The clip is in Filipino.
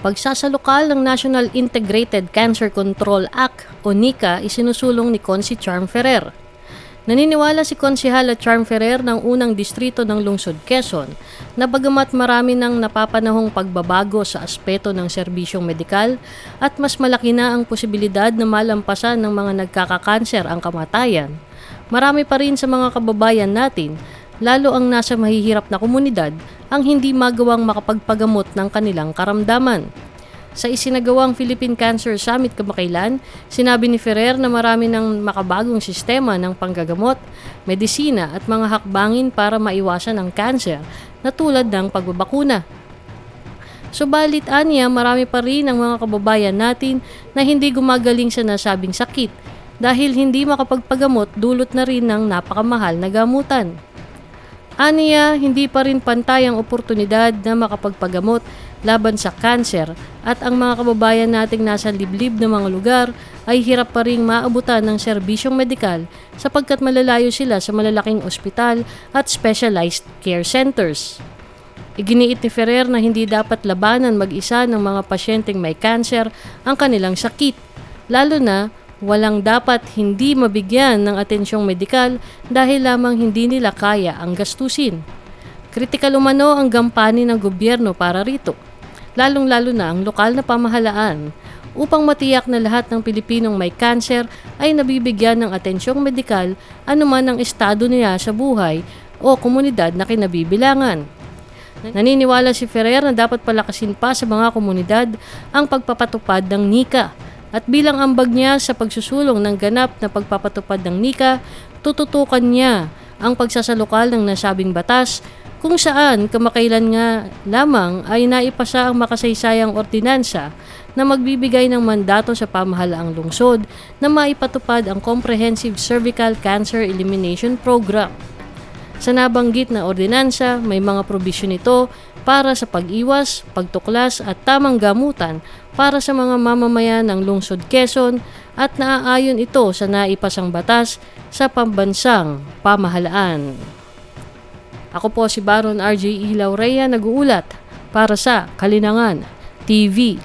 Pagsasalukal ng National Integrated Cancer Control Act o NICA isinusulong ni Consi Charm Ferrer. Naniniwala si Konsihala Charm Ferrer ng unang distrito ng lungsod Quezon na bagamat marami ng napapanahong pagbabago sa aspeto ng serbisyong medikal at mas malaki na ang posibilidad na malampasan ng mga nagkakakanser ang kamatayan, marami pa rin sa mga kababayan natin, lalo ang nasa mahihirap na komunidad, ang hindi magawang makapagpagamot ng kanilang karamdaman. Sa isinagawang Philippine Cancer Summit kamakailan, sinabi ni Ferrer na marami ng makabagong sistema ng panggagamot, medisina at mga hakbangin para maiwasan ang cancer na tulad ng pagbabakuna. Subalit aniya, marami pa rin ang mga kababayan natin na hindi gumagaling sa nasabing sakit dahil hindi makapagpagamot dulot na rin ng napakamahal na gamutan. Aniya, hindi pa rin pantay ang oportunidad na makapagpagamot laban sa kanser at ang mga kababayan nating nasa liblib na mga lugar ay hirap pa rin maabutan ng serbisyong medikal sapagkat malalayo sila sa malalaking ospital at specialized care centers. Iginiit ni Ferrer na hindi dapat labanan mag-isa ng mga pasyenteng may cancer ang kanilang sakit, lalo na walang dapat hindi mabigyan ng atensyong medikal dahil lamang hindi nila kaya ang gastusin. Kritikal umano ang gampanin ng gobyerno para rito, lalong-lalo na ang lokal na pamahalaan upang matiyak na lahat ng Pilipinong may cancer ay nabibigyan ng atensyong medikal anuman ang estado niya sa buhay o komunidad na kinabibilangan. Naniniwala si Ferrer na dapat palakasin pa sa mga komunidad ang pagpapatupad ng NICA at bilang ambag niya sa pagsusulong ng ganap na pagpapatupad ng NICA, tututukan niya ang pagsasalukal ng nasabing batas kung saan kamakailan nga lamang ay naipasa ang makasaysayang ordinansa na magbibigay ng mandato sa pamahalaang lungsod na maipatupad ang Comprehensive Cervical Cancer Elimination Program. Sa nabanggit na ordinansa, may mga probisyon ito para sa pag-iwas, pagtuklas at tamang gamutan para sa mga mamamayan ng lungsod Quezon at naaayon ito sa naipasang batas sa pambansang pamahalaan. Ako po si Baron RJ Ilaw Rhea nag-uulat para sa Kalinangan TV.